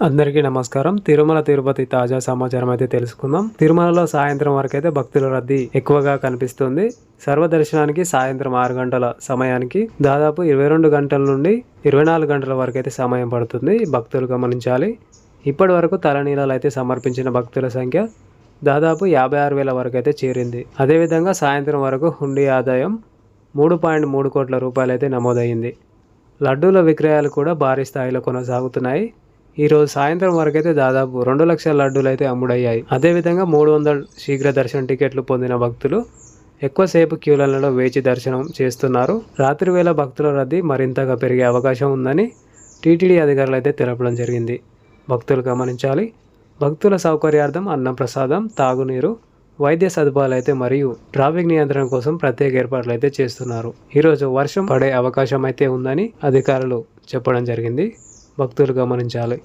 అందరికీ నమస్కారం. తిరుమల తిరుపతి తాజా సమాచారం అయితే తెలుసుకుందాం. తిరుమలలో సాయంత్రం వరకు అయితే భక్తుల రద్దీ ఎక్కువగా కనిపిస్తుంది. సర్వదర్శనానికి సాయంత్రం ఆరు గంటల సమయానికి దాదాపు ఇరవై రెండు గంటల నుండి ఇరవై నాలుగు గంటల వరకు అయితే సమయం పడుతుంది భక్తులు గమనించాలి. ఇప్పటి వరకు తలనీలాలు అయితే సమర్పించిన భక్తుల సంఖ్య దాదాపు యాభై ఆరు వేల వరకు అయితే చేరింది. అదేవిధంగా సాయంత్రం వరకు హుండీ ఆదాయం మూడు పాయింట్ మూడు కోట్ల రూపాయలు అయితే నమోదయ్యింది లడ్డూల విక్రయాలు కూడా భారీ స్థాయిలో కొనసాగుతున్నాయి. ఈ రోజు సాయంత్రం వరకు అయితే దాదాపు రెండు లక్షల లడ్డూలు అయితే అమ్ముడయ్యాయి. అదేవిధంగా మూడు వందల శీఘ్ర దర్శన టికెట్లు పొందిన భక్తులు ఎక్కువసేపు క్యూలలో వేచి దర్శనం చేస్తున్నారు. రాత్రి వేళ భక్తుల రద్దీ మరింతగా పెరిగే అవకాశం ఉందని టీటీడీ అధికారులు అయితే తెలపడం జరిగింది. భక్తులు గమనించాలి. భక్తుల సౌకర్యార్థం అన్నప్రసాదం తాగునీరు వైద్య సదుపాయాలు అయితే మరియు ట్రాఫిక్ నియంత్రణ కోసం ప్రత్యేక ఏర్పాట్లు అయితే చేస్తున్నారు. ఈరోజు వర్షం పడే అవకాశం అయితే ఉందని అధికారులు చెప్పడం జరిగింది. భక్తులు గమనించాలి.